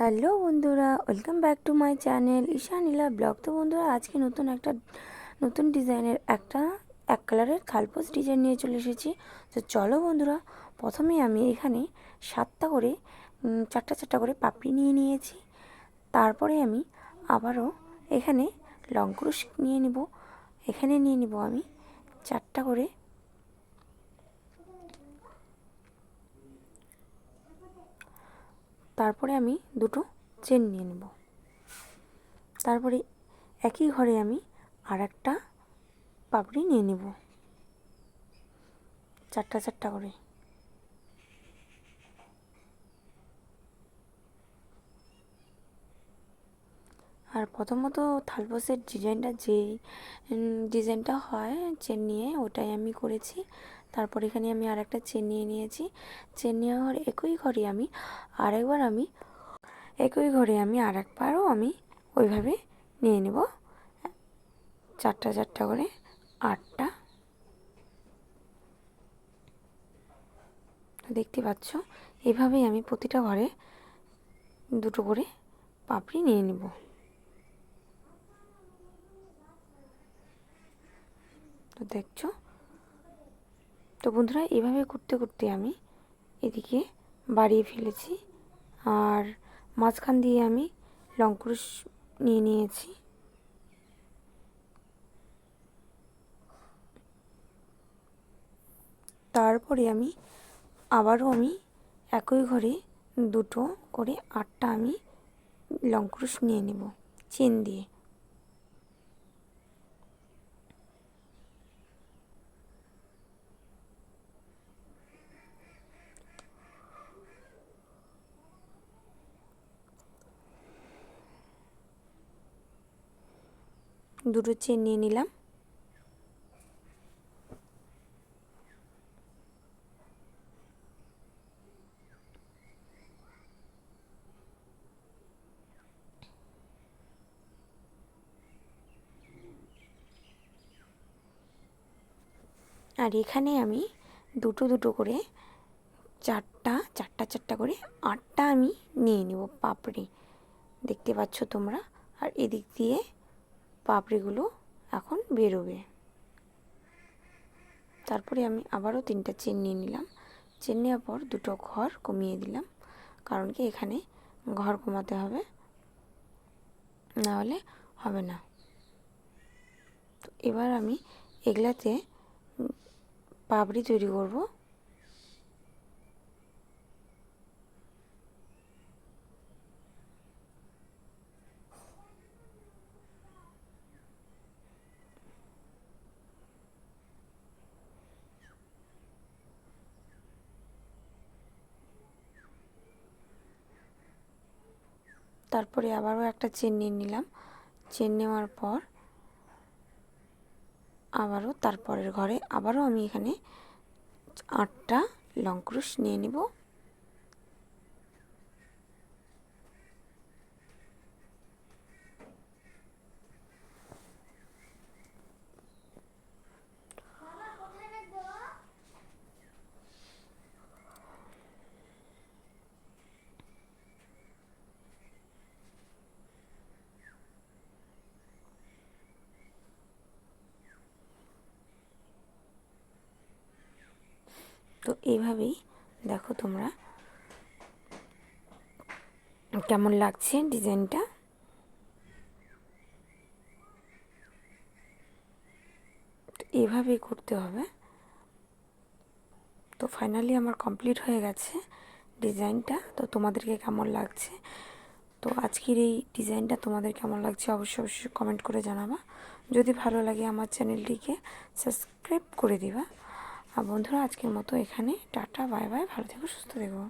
Hello বন্ধুরা, welcome back to my channel Ishanila vlog. তো বন্ধুরা, আজকে নতুন একটা, নতুন ডিজাইনের একটা, এক কালারের খালপোস ডিজাইন নিয়ে চলে এসেছি। তো চলো বন্ধুরা, প্রথমে আমি এখানে সাতটা করে চারটা চারটা করে পাপড়ি নিয়ে নিয়েছি। তারপরে আমি আবারও এখানে লং ক্রুশ নিয়ে নিব। এখানে নিয়ে নিব আমি চারটা করে তারপরে আমি দুটো চেন নিয়ে নেব। তারপরে একই ঘরে আমি আর একটা পাপড়ি নিয়ে নেব। চারটা চারটা করে। আর প্রথমত থালপোসের ডিজাইনটা যেই ডিজাইনটা হয়, চেন নিয়ে, ওটাই আমি করেছি। তারপর এখানে আমি আর একটা চেন নিয়ে নিয়েছি। চেন নেওয়ার একই ঘরে আমি আরেকবার আমি, একই ঘরে আমি আর একবারও আমি ওইভাবে নিয়ে নেব। চারটা চারটা করে, আটটা। দেখতে পাচ্ছ? এভাবেই আমি প্রতিটা ঘরে দুটো করে পাপড়ি নিয়ে নেব। তো দেখছ? তো বন্ধুরা, এভাবে করতে করতে আমি এদিকে বাড়িয়ে ফেলেছি আর মাঝখান দিয়ে আমি লঙ্কুশ নিয়ে নিয়েছি। তারপরে আমি আবারও আমি একই ঘরে দুটো করে আটটা আমি লঙ্কুশ নিয়ে নেব, চেন দিয়ে। দুটো চেন নিয়ে নিলাম। আর এখানে আমি দুটো দুটো করে চারটা চারটা চারটা করে আটটা আমি নিয়ে নেব, পাপড়ি। দেখতে পাচ্ছ তোমরা? আর এদিক দিয়ে পাপড়িগুলো এখন বেরোবে। তারপরে আমি আবারও তিনটা চেন নিয়ে নিলাম। চেন নেওয়ার পর দুটো ঘর কমিয়ে দিলাম। কারণ কি এখানে ঘর কমাতে হবে, না হলে হবে না। তো এবার আমি এগুলাতে পাপড়ি তৈরি করব। তারপরে আবারও একটা চেন নিয়ে নিলাম। চেন নেওয়ার পর আবারও তারপরের ঘরে আবারও আমি এখানে আটটা লং ক্রুশ নিয়ে নেব। তো এইভাবেই দেখো তোমরা কেমন লাগছে ডিজাইনটা। এইভাবেই করতে হবে। তো ফাইনালি আমার কমপ্লিট হয়ে গেছে ডিজাইনটা। তো তোমাদেরকে কেমন লাগছে? তো আজকের এই ডিজাইনটা তোমাদের কেমন লাগছে অবশ্যই অবশ্যই কমেন্ট করে জানাবা। যদি ভালো লাগে আমার চ্যানেলটিকে সাবস্ক্রাইব করে দিবা। আর বন্ধুরা আজকের মতো এখানে টাটা বাই বাই ভালো থেকো সুস্থ থেকো।